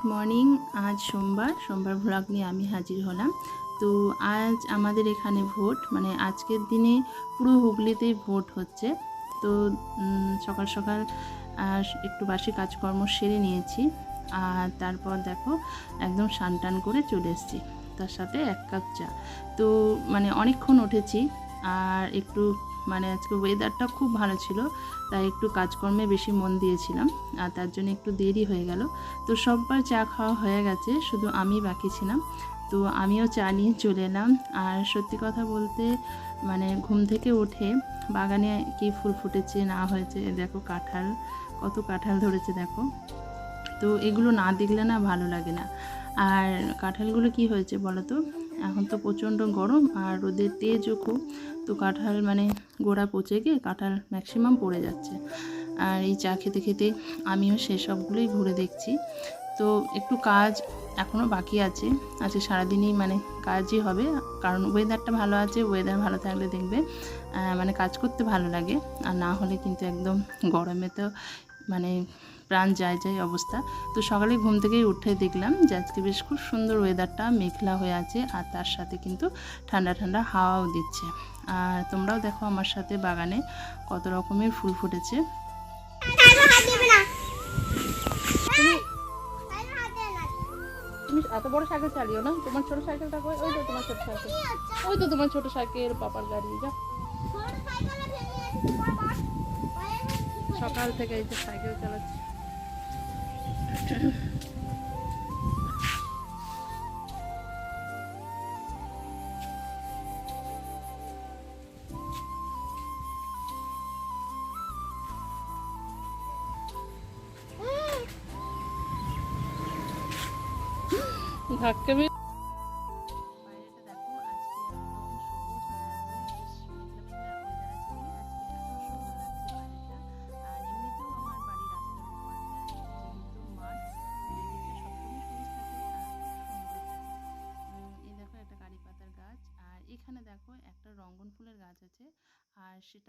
Good morning. আজ সোমবার সোমবার ভ্লগ নিয়ে আমি হাজির হলাম। তো আজ আমাদের এখানে ভোট মানে আজকের দিনে পুরো হুগলিতেই ভোট হচ্ছে। তো সকাল সকাল একটু বাসি কাজকর্ম সেরে নিয়েছি। আর তারপর দেখো, একদম টান করে চলে এসেছি। তার সাথে এক কাপ চা। তো মানে অনেকক্ষণ উঠেছি, আর একটু মানে আজকে ওয়েদারটা খুব ভালো ছিল, তাই একটু কাজকর্মে বেশি মন দিয়েছিলাম, আর তার জন্য একটু দেরি হয়ে গেল। তো সববার চা খাওয়া হয়ে গেছে, শুধু আমি বাকি ছিলাম। তো আমিও চা নিয়ে চলে এলাম, আর সত্যি কথা বলতে মানে ঘুম থেকে উঠে বাগানে কি ফুল ফুটেছে না হয়েছে, দেখো কাঁঠাল, কত কাঁঠাল ধরেছে দেখো। তো এগুলো না দেখলে না ভালো লাগে না। আর কাঁঠালগুলো কি হয়েছে বলো তো? এখন তো প্রচণ্ড গরম, আর রোদের তেজও খুব। তো কাঁঠাল মানে গোড়া পচে গিয়ে কাঁঠাল ম্যাক্সিমাম পড়ে যাচ্ছে। আর এই চা খেতে খেতে আমিও সেসবগুলোই ঘুরে দেখছি। তো একটু কাজ এখনও বাকি আছে। আজকে সারাদিনই মানে কাজই হবে। কারণ ওয়েদারটা ভালো আছে ওয়েদার ভালো থাকলে দেখবে মানে কাজ করতে ভালো লাগে। আর না হলে কিন্তু একদম গরমে তো মানে প্রাণ যায় যায় অবস্থা। তো সকালে ঘুম থেকেই উঠে দেখলাম যে আজকে বেশ খুব সুন্দর ওয়েদারটা মেঘলা হয়ে আছে আর তার সাথে কিন্তু ঠান্ডা ঠান্ডা হাওয়াও দিচ্ছে। আর তোমরাও দেখো আমার সাথে বাগানে কত রকমের ফুল ফুটেছে। তুমি এত বড় সাইকেল চালিও না? তোমার ছোট সাইকেলটা কই? ওই তো তোমার ছোট সাইকেল ওই তো তোমার ছোট সাইকেল পাপার গাড়ি যা সকাল থেকে এই যে সাইকেল চালাচ্ছি। ধাক্কা ফুলের গাছ আছে আর সেটা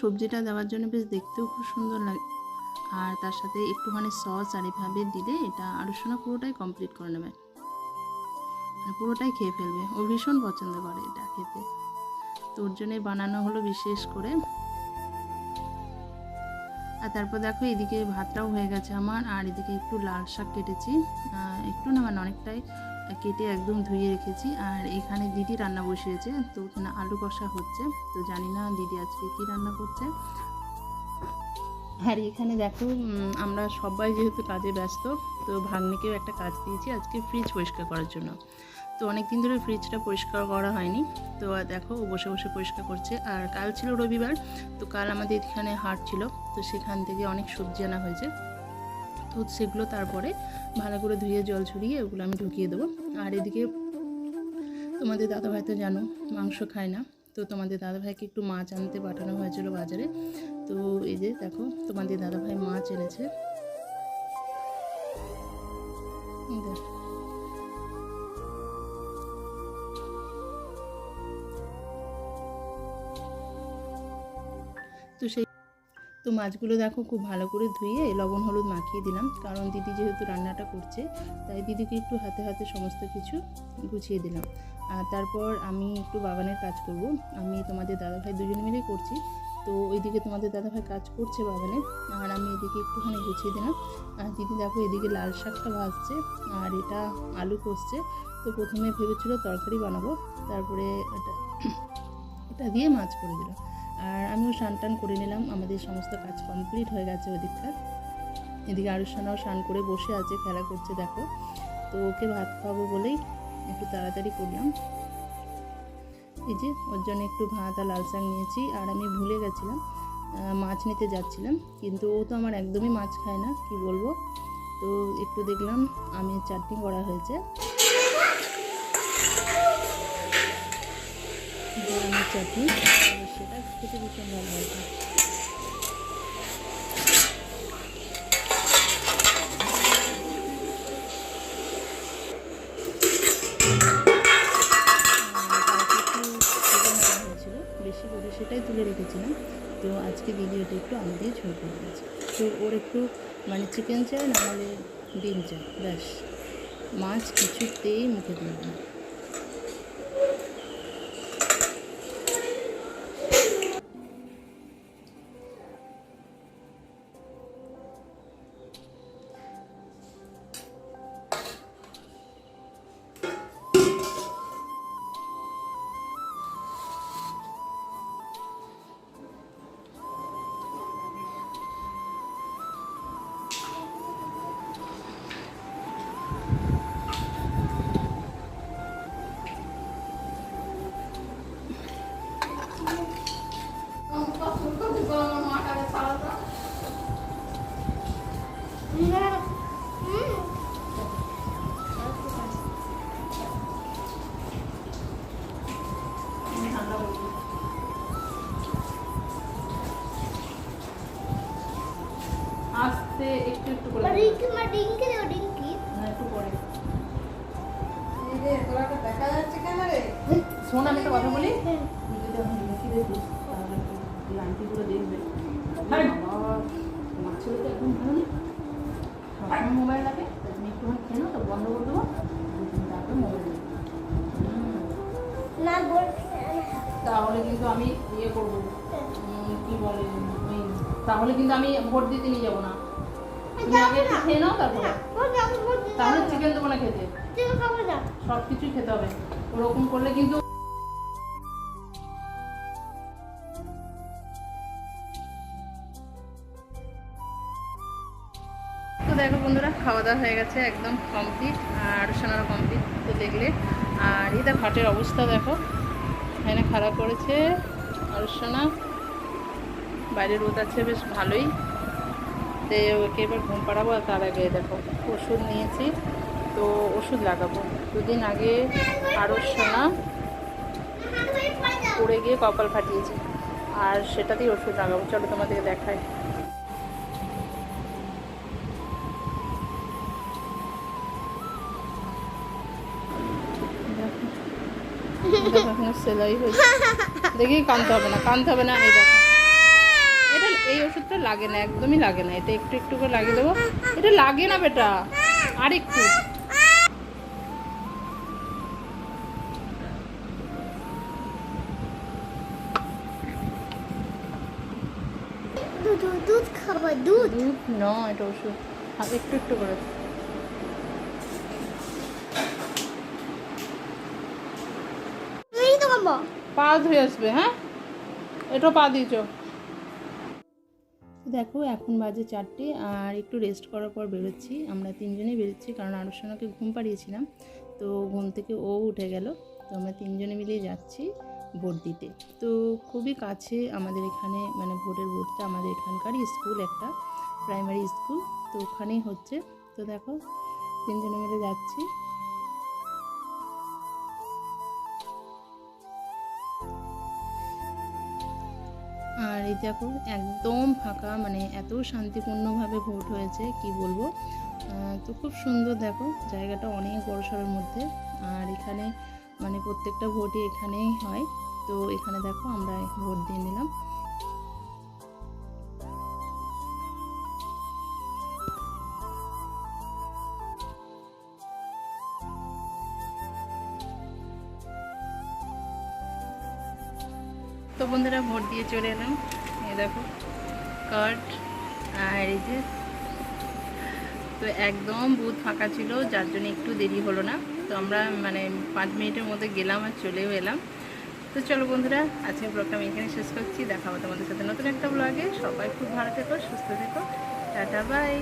সবজিটা দেওয়ার জন্য বেশ দেখতেও খুব সুন্দর লাগে। আর তার সাথে একটুখানি সস আর এভাবে দিলে এটা আড়ুসোনা পুরোটাই কমপ্লিট করে নেবে। মানে পুরোটাই খেয়ে ফেলবে। ও ভীষণ পছন্দ করে এটা খেতে। তো ওর জন্যই বানানো হলো বিশেষ করে। আর তারপর দেখো এদিকে ভাতটাও হয়ে গেছে আমার। আর এদিকে একটু লাল শাক কেটেছি। একটু না মানে অনেকটাই কেটে একদম ধুয়ে রেখেছি। আর এখানে দিদি রান্না বসিয়েছে। তো ওখানে আলু কষা হচ্ছে। তো জানি না দিদি আজকে কী রান্না করছে। আর এখানে দেখো আমরা সবাই যেহেতু কাজে ব্যস্ত, তো ভাগ্নিকেও একটা কাজ দিয়েছি আজকে ফ্রিজ পরিষ্কার করার জন্য। তো অনেক দিন ধরে ফ্রিজটা পরিষ্কার করা হয়নি। তো দেখো, ও বসে বসে পরিষ্কার করছে। আর কাল ছিল রবিবার, তো কাল আমাদের এখানে হাট ছিল। তো সেখান থেকে অনেক সবজি আনা হয়েছে। তো সেগুলো তারপরে ভালো করে ধুয়ে জল ছড়িয়ে ওগুলো আমি ঢুকিয়ে দেবো। আর এদিকে তোমাদের দাদা ভাই তো জানো, মাংস খায় না। তো তোমাদের দাদাভাইকে একটু মাছ আনতে পাঠানো হয়েছিল বাজারে। তো এই যে দেখো, তোমাদের দাদাভাই মাছ এনেছে। দেখো। তো মাছগুলো দেখো খুব ভালো করে ধুয়ে লবণ, হলুদ মাখিয়ে দিলাম। কারণ দিদি যেহেতু রান্নাটা করছে, তাই দিদিকে একটু হাতে হাতে সমস্ত কিছু গুছিয়ে দিলাম। আর তারপর আমি একটু বাগানের কাজ করব। আমি তোমাদের দাদাভাই দুজন মিলেই করছি। তো ওইদিকে তোমাদের দাদাভাই কাজ করছে বাগানে, আর আমি এদিকে একটুখানি গুছিয়ে দিলাম। আর দিদি দেখো এদিকে লাল শাকটা ভাজছে, আর এটা আলু কষছে। তো প্রথমে ভেবেছিল তরকারি বানাবো, তারপরে এটা এটা দিয়ে মাছ করে দিলাম আর আমিও স্নান টান করে নিলাম। আমাদের সমস্ত কাজ কমপ্লিট হয়ে গেছে ওদিককার। এদিকে আরুষানাও স্নান করে বসে আছে, খেলা করছে, দেখো। তো ওকে ভাত খাওয়াবো বলেই একটু তাড়াতাড়ি করলাম। এই যে, ওর জন্য একটু ভাত আর লাল শাক নিয়েছি। আর আমি ভুলে গেছিলাম মাছ নিতে যাচ্ছিলাম। কিন্তু ও তো আমার একদমই মাছ খায় না, কি বলব? তো একটু দেখলাম, আমি চাটনি করা হয়েছে। চাটনি সেটা খেতে ভীষণ ভালো হয়েছিল বেশি করে সেটাই তুলে রেখেছিলাম। তো আজকে দিদি ওটা একটু আলু দিয়ে ঝোল করে দিয়েছে তো ওর একটু মানে চিকেন চাই নাহলে ডিম চাই, ব্যাস। মাছ কিছুতেই মুখে দিবে আস্তে একটু একটু করে। ডিঙ্কি মা ডিঙ্কি দেও ডিঙ্কি না, একটু পরে। এই রে, তোরা তো দেখা যাচ্ছে কেন রে? শোন আমি একটা কথা বলি? তুই যদি এখন লিখি দেখিস তাহলে এই আন্টিগুলো দেখবে। বাবা মাছের তো একদম ভালো নেই। সবসময় মোবাইল লাগে তা তুমি একটুখানি খেয়ে তো বন্ধ করে দেবো? তারপরে মোবাইল না বল তাহলে কিন্তু আমি ইয়ে করব। উম, কি বলে ওই তাহলে কিন্তু আমি ভোট দিতে নিয়ে যাব না। তুমি আগে একটু খেয়ে নাও তারপরে। তাহলে চিকেন দেবো না খেতে। সব কিছুই খেতে হবে। ওরকম করলে কিন্তু তো দেখো বন্ধুরা খাওয়া দাওয়া হয়ে গেছে একদম কমপ্লিট আর সোনারও কমপ্লিট তো দেখলে। আর এই দেখো হাটের অবস্থা দেখো এখানে খারাপ করেছে আর সোনা বাইরে রোদ আছে বেশ ভালোই। তো ওকে এবার ঘুম পাড়াবো আর তার আগে দেখো ওষুধ নিয়েছি তো ওষুধ লাগাবো। দুদিন আগে আরও সোনা পড়ে গিয়ে কপাল ফাটিয়েছে আর সেটাতেই ওষুধ লাগাবো। চলো তোমাদেরকে দেখাই। দেখো, দেখো এখানে সেলাই হয়েছে। দেখি কানতে হবে না কানতে হবে না এই দেখো। এই ওষুধটা লাগে না একদমই লাগে না। এটা একটু একটু করে লাগিয়ে দেবো। এটা লাগে না বেটা। আর একটু দুধ দুধ খাব দুধ। দুধ ন এটা ওষুধ। একটু একটু করে। পা ধুয়ে আসবে হ্যাঁ? এটা পা দিয়েছ। দেখো, এখন বাজে চারটে আর একটু রেস্ট করার পর বেরোচ্ছি। আমরা তিনজনেই বেরোচ্ছি কারণ আনুষ্ঠানকে ঘুম পাড়িয়েছিলাম। তো ঘুম থেকে ও উঠে গেল। তো আমরা তিনজনে মিলেই যাচ্ছি ভোট দিতে। তো খুবই কাছে আমাদের এখানে মানে ভোটের বুথটা আমাদের এখানকারই স্কুল একটা প্রাইমারি স্কুল। তো ওখানেই হচ্ছে। তো দেখো, তিনজনে মিলে যাচ্ছি। আর এই দেখো, একদম ফাঁকা মানে এত শান্তিপূর্ণভাবে ভোট হয়েছে, কি বলব? তো খুব সুন্দর দেখো, জায়গাটা অনেক বড় সড়ের মধ্যে। আর এখানে মানে প্রত্যেকটা ভোটই এখানেই হয়। তো এখানে দেখো, আমরা ভোট দিয়ে নিলাম। তো বন্ধুরা, ভোট দিয়ে চলে এলাম। এই দেখো কার্ড আর এই যে, তো একদম বুথ ফাঁকা ছিল, যার জন্য একটু দেরি হলো না। তো আমরা মানে পাঁচ মিনিটের মধ্যে গেলাম আর চলেও এলাম। তো চলো বন্ধুরা, আজকের ব্লগটা আমি এখানে শেষ করছি। দেখা তোমাদের সাথে নতুন একটা ব্লগে সবাই খুব ভালো থেকো, সুস্থ থেকো। Tata bye